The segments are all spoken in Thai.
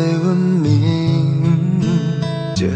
ย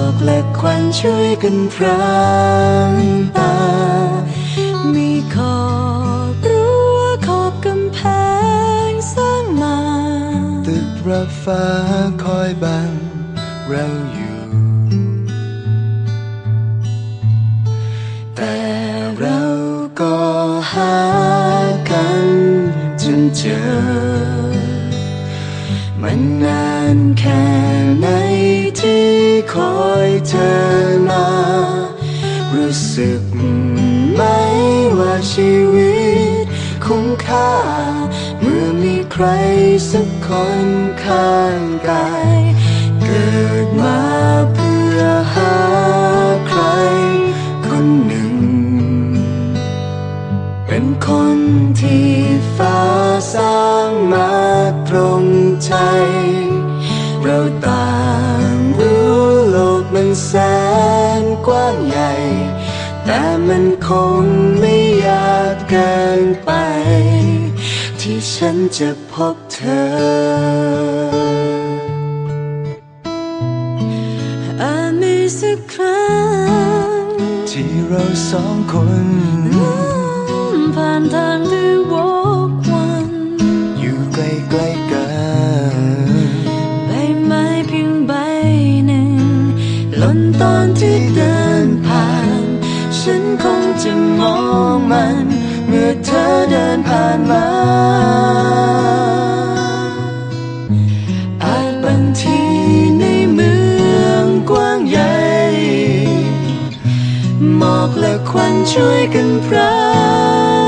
อกและควันช่วยกันพรางตา มีขอบรั้วขอบกำแพงสร้างมา ตึกระฟ้าคอยบังเราอยู่ แต่เราก็หากันจนเจอ มันนานแค่ไหน คอยเธอมา รู้สึกไหมว่าชีวิตคุ้มค่า เมื่อมีใครสักคนข้างกาย เกิดมาเพื่อ กว้างใหญ่ แต่มันคงไม่ยากเกินไป ที่ฉันจะพบเธอ อาจมีสักครั้ง ที่เราสองคนผ่านทาง จะมองมัน เมื่อเธอเดินผ่านมาอาจบางทีในเมืองกว้างใหญ่หมอกและควันช่วยกันพราง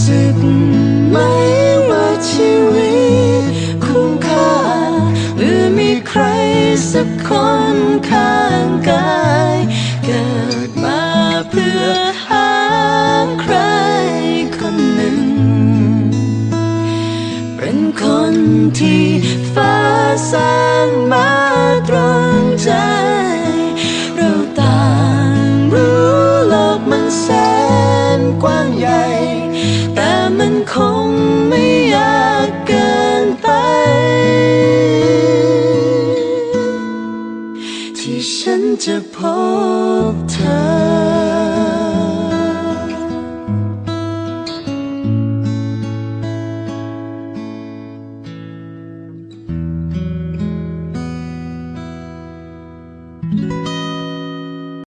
สึกไหมว่าชีวิตคุ้มค่า หรือมีใครสักคนข้างกาย เกิดมาเพื่อหาใครคนหนึ่ง เป็นคนที่ฟ้าสร้างมา Of time.